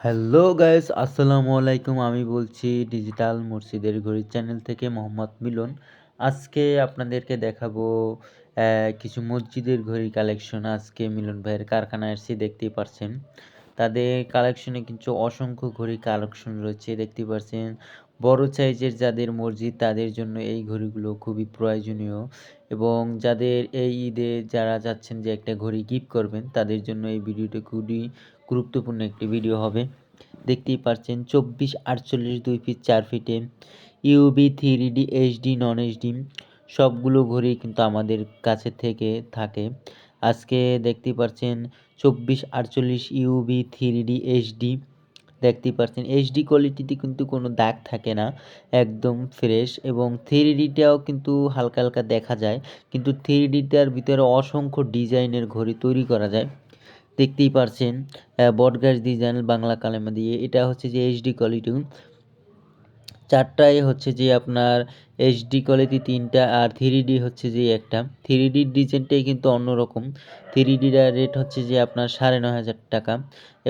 Hello guys আসসালামু আলাইকুম। আমি বলছি ডিজিটাল মসজিদের ঘড়ি চ্যানেল থেকে মোহাম্মদ মিলন। আজকে আপনাদেরকে দেখাবো কিছু মসজিদের ঘড়ি কালেকশন আজকে মিলন ভাইয়ের কারখানায় এসে দেখতেই পারছেন। তাদের কালেকশনে কিন্তু অসংখ্য ঘড়ি কালেকশন রয়েছে। দেখতে পাচ্ছেন বড় সাইজের যাদের মসজিদ, তাদের জন্য এই ঘড়িগুলো খুবই প্রয়োজনীয়। এবং যাদের এই ঈদে যারা যাচ্ছেন যে একটা ঘড়ি গিফট করবেন, তাদের জন্য এই ভিডিওটা খুবই গুরুত্বপূর্ণ একটি ভিডিও হবে। দেখতেই পাচ্ছেন চব্বিশ আটচল্লিশ দুই ফিট চার ফিটে UB three D HD non HD সবগুলো ঘড়ি কিন্তু আমাদের কাছে থেকে থাকে। আজকে দেখতেই পাচ্ছেন চব্বিশ আটচল্লিশ ইউবি থ্রি ডি এইচডি দেখতেই পাচ্ছেন এইচডি কোয়ালিটিতে কিন্তু কোনো দাগ থাকে না, একদম ফ্রেশ এবং থ্রি ডিটাও কিন্তু হালকা হালকা দেখা যায়, কিন্তু থ্রি ডিটার ভিতরে অসংখ্য ডিজাইনের ঘড়ি তৈরি করা যায়। দেখতেই পারছেন। বটগাছ ডিজাইন বাংলা কালেমা দিয়ে। এটা হচ্ছে যে এইচডি কোয়ালিটি চারটায় হচ্ছে যে আপনার এইচডি কোয়ালিটি তিনটা আর থ্রি ডি হচ্ছে যে একটা। থ্রি ডির ডিজাইনটাই কিন্তু অন্যরকম। থ্রি ডিটার রেট হচ্ছে যে আপনার সাড়ে নয় হাজার টাকা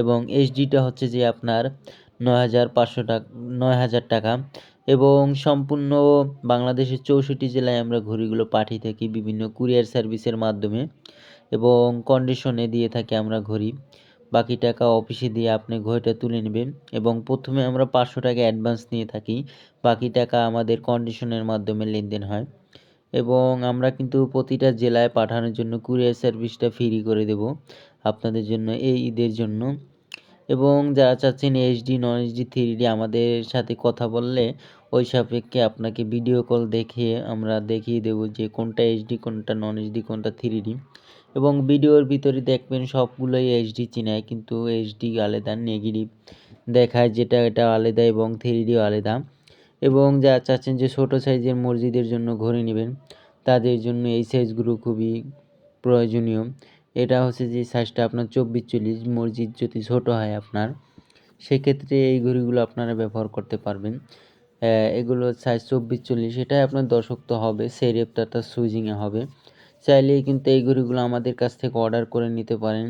এবং এইচডিটা হচ্ছে যে আপনার নয় হাজার পাঁচশো টাকা নয় হাজার টাকা। এবং সম্পূর্ণ বাংলাদেশের চৌষট্টি জেলায় আমরা ঘড়িগুলো পাঠিয়ে থাকি বিভিন্ন কুরিয়ার সার্ভিসের মাধ্যমে এবং কন্ডিশনে দিয়ে থাকি আমরা ঘড়ি। বাকি টাকা অফিসে দিয়ে আপনি ঘড়িটা তুলে নেবেন এবং প্রথমে আমরা পাঁচশো টাকা অ্যাডভান্স নিয়ে থাকি। বাকি টাকা আমাদের কন্ডিশনের মাধ্যমে লেনদেন হয় এবং আমরা কিন্তু প্রতিটা জেলায় পাঠানোর জন্য কুরিয়ার সার্ভিসটা ফ্রি করে দেব। আপনাদের জন্য এই ঈদের জন্য। এবং যারা চাচ্ছেন HD non HD three D আমাদের সাথে কথা বললে, ওই সাপেক্ষে আপনাকে ভিডিও কল দেখিয়ে আমরা দেখিয়ে দেবো যে কোনটা এইচডি কোনটা নন এইচডি কোনটা থ্রি ডি এবং ভিডিওর ভিতরে দেখবেন সবগুলোই এইচডি চিনায়, কিন্তু এইচডি আলাদা নেগেটিভ দেখায় যেটা, এটা আলাদা এবং থ্রি ডিও আলাদা। এবং যারা চাচ্ছেন যে ছোটো সাইজের মসজিদের জন্য ঘড়ি নেবেন, তাদের জন্য এই সাইজগুলো খুবই প্রয়োজনীয়। এটা হচ্ছে যে সাইজটা আপনার চব্বিশ চল্লিশ মসজিদ যদি ছোটো হয় আপনার, সেক্ষেত্রে এই ঘড়িগুলো আপনারা ব্যবহার করতে পারবেন। এগুলো সাইজ চব্বিশ চল্লিশ এটাই আপনার দশক তো হবে, সেই রেপটা সুইজিংয়ে হবে। চাইলেই কিন্তু এই ঘড়িগুলো আমাদের কাছ থেকে অর্ডার করে নিতে পারেন।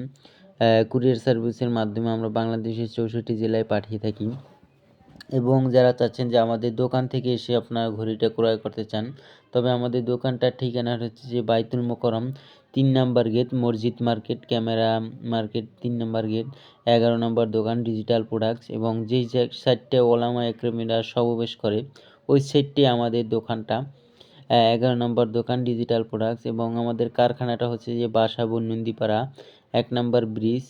কুরিয়ার সার্ভিসের মাধ্যমে আমরা বাংলাদেশের চৌষট্টি জেলায় পাঠিয়ে থাকি। এবং যারা চাচ্ছেন যে আমাদের দোকান থেকে এসে আপনার ঘড়িটা ক্রয় করতে চান, তবে আমাদের দোকানটার ঠিকানা হচ্ছে যে বাইতুল মোকরম তিন নাম্বার গেট, মসজিদ মার্কেট, ক্যামেরা মার্কেট, তিন নাম্বার গেট, এগারো নম্বর দোকান, ডিজিটাল প্রোডাক্টস এবং যেই সাইডটা ওলামা একরমিরা সমাবেশ করে, ওই সাইডটি আমাদের দোকানটা। এগারো নম্বর দোকান, ডিজিটাল প্রোডাক্টস এবং আমাদের কারখানাটা হচ্ছে যে বাসাবন, নন্দীপাড়া, এক নম্বর ব্রিজ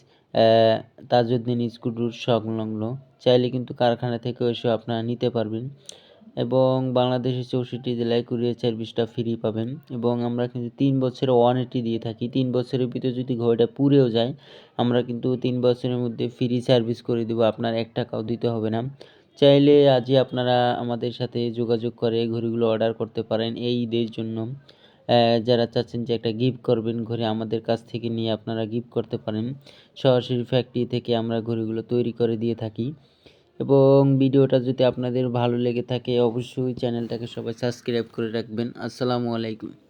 তাজউদ্দিন স্কুল সংলগ্ন চাইলে কিন্তু কারখানা থেকে এসে আপনারা নিতে পারবেন। এবং বাংলাদেশের চৌষট্টি জেলায় কুরিয়ার সার্ভিসটা ফ্রি পাবেন। এবং আমরা কিন্তু তিন বছরের ওয়ারেন্টি দিয়ে থাকি। তিন বছরের ভিতরে যদি ঘড়িটা পুড়েও যায়, আমরা কিন্তু তিন বছরের মধ্যে ফ্রি সার্ভিস করে দেবো। আপনার এক টাকাও দিতে হবে না। চাইলে আজই আপনারা আমাদের সাথে যোগাযোগ করে ঘড়িগুলো অর্ডার করতে পারেন এই ঈদের জন্য। যারা চাচ্ছেন যে একটা গিফট করবেন ঘড়ি আমাদের কাছ থেকে নিয়ে আপনারা গিফট করতে পারেন। সরাসরি ফ্যাক্টরি থেকে আমরা ঘড়িগুলো তৈরি করে দিয়ে থাকি। এবং ভিডিওটা যদি আপনাদের ভালো লেগে থাকে, অবশ্যই চ্যানেলটাকে সবাই সাবস্ক্রাইব করে রাখবেন। আসসালামু আলাইকুম।